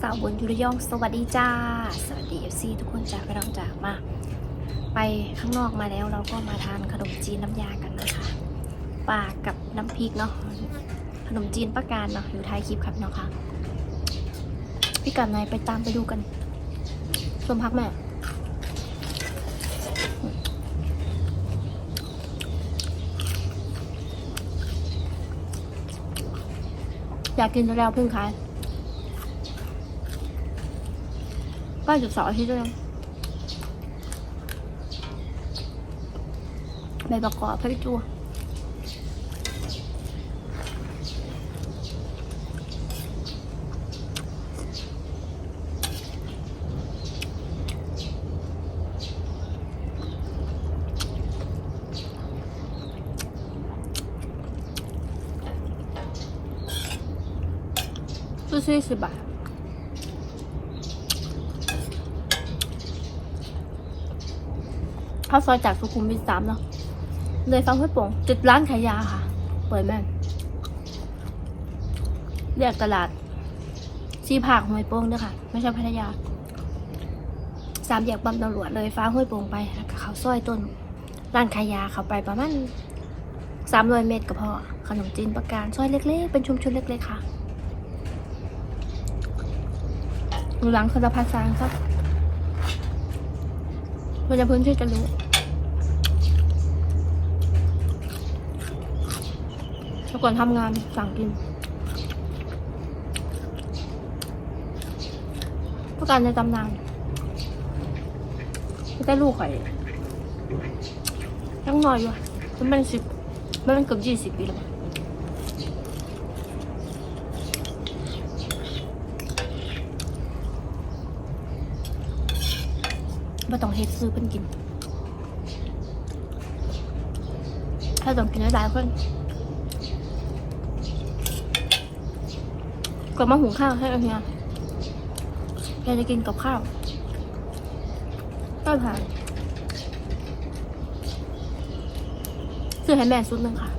สาวบนยุรยอง สวัสดีจ้า สวัสดีเอฟซีทุกคนจากพี่น้องจากมา ไปข้างนอกมาแล้วเราก็มาทานขนมจีนน้ำยากันนะคะปลากับน้ำพริกเนาะขนมจีนประการเนาะอยู่ท้ายคลิปครับเนาะค่ะพี่กันไหนไปตามไปดูกันชมพักแม่อยากกินแล้วเพิ่งขาย ก็จุดเสาร์อาทิตย์ด้วยใบประกอบพริกจัวซื้อสี่สิ เข้าซอยจากสุขุมวิทสามเนาะเลยฟังห้วยโป่งจุดร้านขายยาค่ะ เปิดแม่นเรียกตลาดซีผากห้วยโป่งด้วยค่ะ ไม่ใช่พัทยา สามแยกปั๊มตำรวจเลยฟ้าห้วยโป่งไปแล้วก็เขาซอยต้นร้านขายยาเขาไปประมาณสามร้อยเมตรก็พอขนมจีนประการซอยเล็ก ๆ เป็นชุมชนเล็กๆค่ะดูหลังคาราพาซาครับ มันจะพื้นที่จะรู้เมื่ก่อนทำงานสั่งกินประกันในตำนานไม่ได้ลูกไข่ยังน้อยอยู่มันเป็นสิบมันเป็นเกือบยี่สิบปีแล้ว ไม่ต้องเฮ็ดซื้อเป็นกิน ถ้าต้องกินได้หลายคนก็มาหุงข้าวให้เอาเฮียแกจะกินกับข้าวก็ผ่านซื้อให้แม่ชุดหนึ่งค่ะ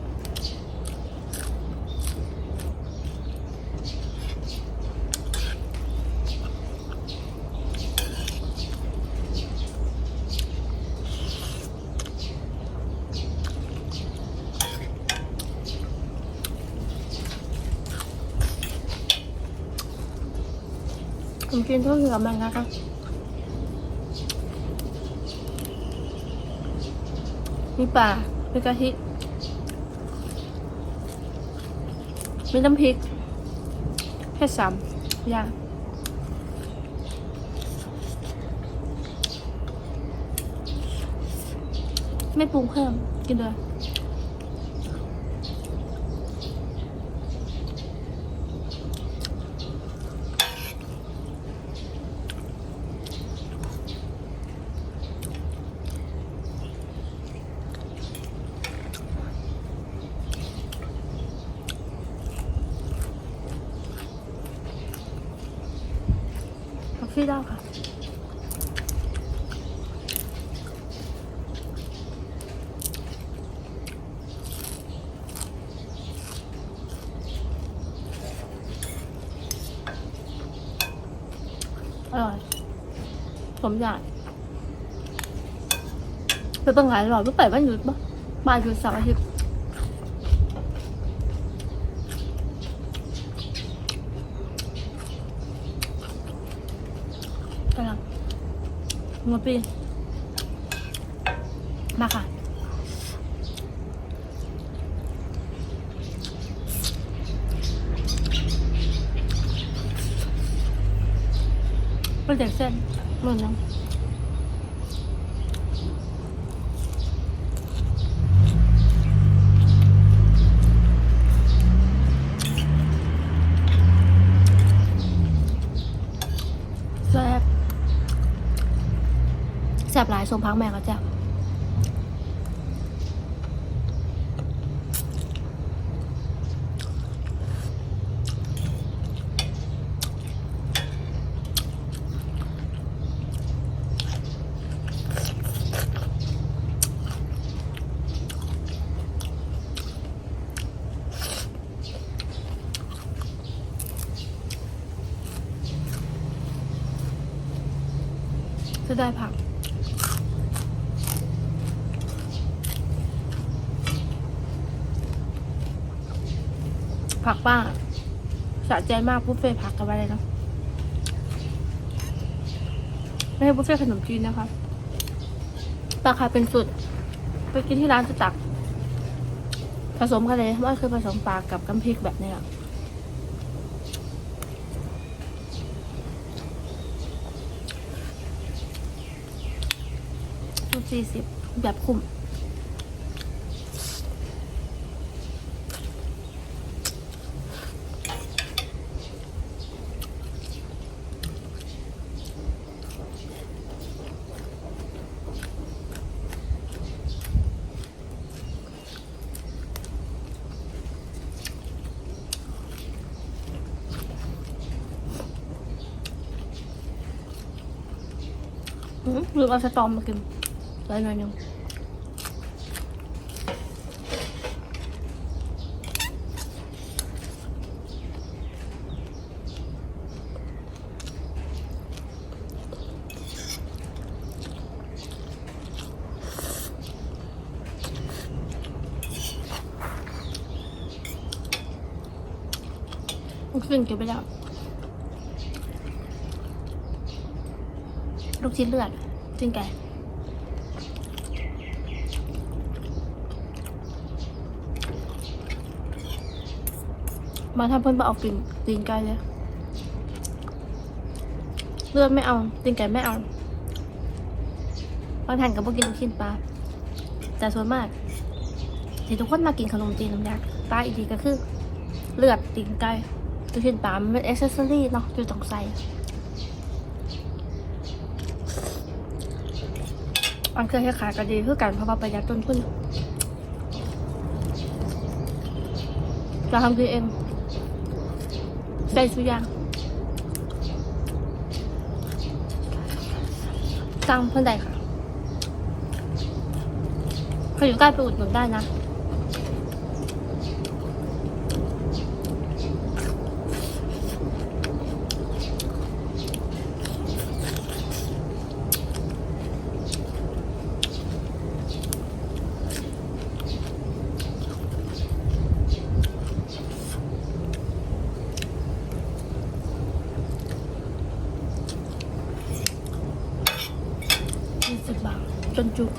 ผมกินทั่วเหลือมันนะคะมีปลามีกะทิมีน้ำพริกแค่สามอย่างไม่ปรุงเพิ่มกินเลย กาแฟได้ค่ะ อร่อยผมอยากไปเปังหลายหลอดไม่ไปบ้านหยุดปะบ้านหยุดเสาร์อาทิตย์กำลัง งดปี มาค่ะเป็นเด็กเส้นเหมือนน้ำ ส่งพักแม่ก็จะจะได้ผัก ผักป้าสะใจมากบุฟเฟ่ผักกับอะไรเนาะไม่ใช่บุฟเฟ่ขนมจีนนะคะราคาเป็นสุด ไปกินที่ร้านจะตัก ผสมกันเลยว่าคือผสมปลากับน้ำพริกแบบนี้อะสี่สิบแบบคุ้ม อืมหรือเอาสตอมมากินได้หน่อยนึงลูกชิ้นเก็บไปแล้ว ลูกชิ้นเลือดจริงแกมาทำเพิ่อนมาเอากลิ่นตีนไก่เลยเลือดไม่เอาตีนไก่ไม่เอาบางท่านก็บ่กินลูกชิ้นปลาแต่ส่วนมากที่ทุกคนมากินขนมจีนน้ำยาปลาอีกทีก็คือ เลือดตีนไก่ลูกชิ้นปลามันเป็นอ c เซสซอรี่เนาะที่ต้องใส่ อันเคยให้ขายก็ดีคือกันเพราะว่าประหยัดต้นทุนเราทำคือเองใส่สุยางสั่งเพื่อนใดค่ะใครอยู่ใกล้ไปอุดหนุนได้นะ ยี่สิบบาทจนจุก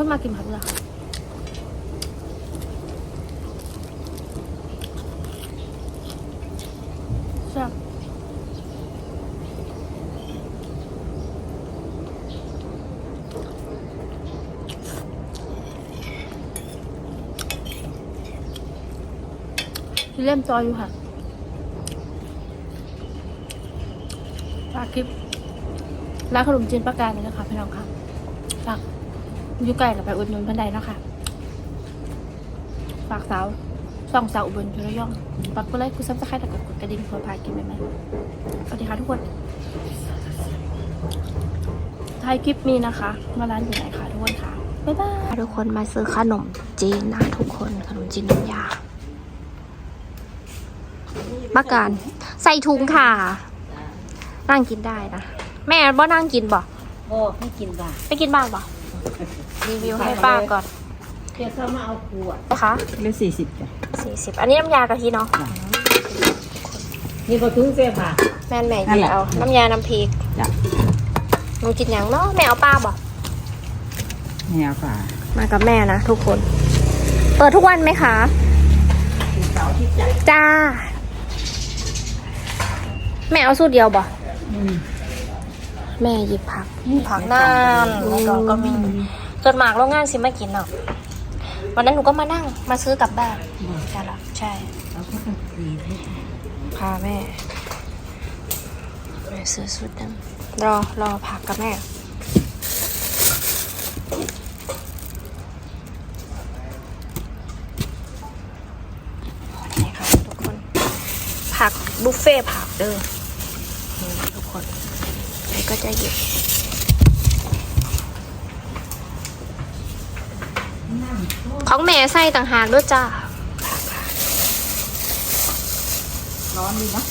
มีคนมากินผักเหรอคะแซ่บที่เล่มจอยอยู่ค่ะฝากคลิปร้านขนมจีนประการเลยนะคะพี่น้องค่ะฝาก อยู่ไกลกับไปอุดหนุนพันใดเนาะคะฝากสาวส่องสาวอุบลอยู่ระยองฝากกดไลค์กดซับสไครต์และกดกระดิ่งเพื่อพากินใหม่ๆสวัสดีค่ะทุกคนท้ายคลิปนี้นะคะมาร้านอยู่ไหนคะทุกคนค่ะบ๊ายบายทุกคนมาซื้อขนมจีนนะทุกคนขนมจีนน้ำยาบักการใส่ถุงค่ะ นั่งกินได้นะ แม่บ่นั่งกินบ่โอ้ไม่กินบ้าไปกินบ้างบ่ รีวิวให้ป้าก่อนเดี๋ยวเขามาเอาขวดนะคะเลือสี่สิบจ้ะสี่สิบอันนี้น้ำยากะทิเนาะนี่ก็ถึงเสียค่ะแม่นแม่นั่กินนแหละเอา น้ำยาน้ำพริกจ้ะหนูกินหยังเนาะแม่เอาป้าบ่แนวค่ะมากับแม่นะทุกคน เปิดทุกวันไหมคะเสาร์ที่จ้ะจ้า แม่เอาสูตรเดียวบ่อืม แม่หยิบผัก ผักน้ำแล้วก็ก็มีจนหมากโรงงานสิมากินเนาะวันนั้นหนูก็มานั่งมาซื้อกลับบ้านใช่ละใช่เราก็ต้องตีให้พาแม่แม่ซื้อสุดนั้นรอรอผักกับแม่นี่ค่ะทุกคนผักบุฟเฟ่ต์ผักเด้อนี่ทุกคน ก็จะเย็นของแม่ใส่ต่างหากด้วยจ้า ร้อนดีเนาะ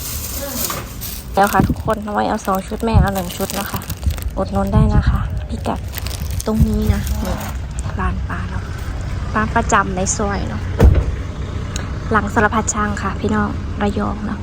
แล้วค่ะทุกคนน้อยเอาสองชุดแม่เอาหนึ่งชุดนะคะอดนนได้นะคะพิกัดตรงนี้นะนี่ร้านปลาเนาะร้านประจำในซอยเนาะหลังสารพัดช่างค่ะ พี่น้องระยองเนาะ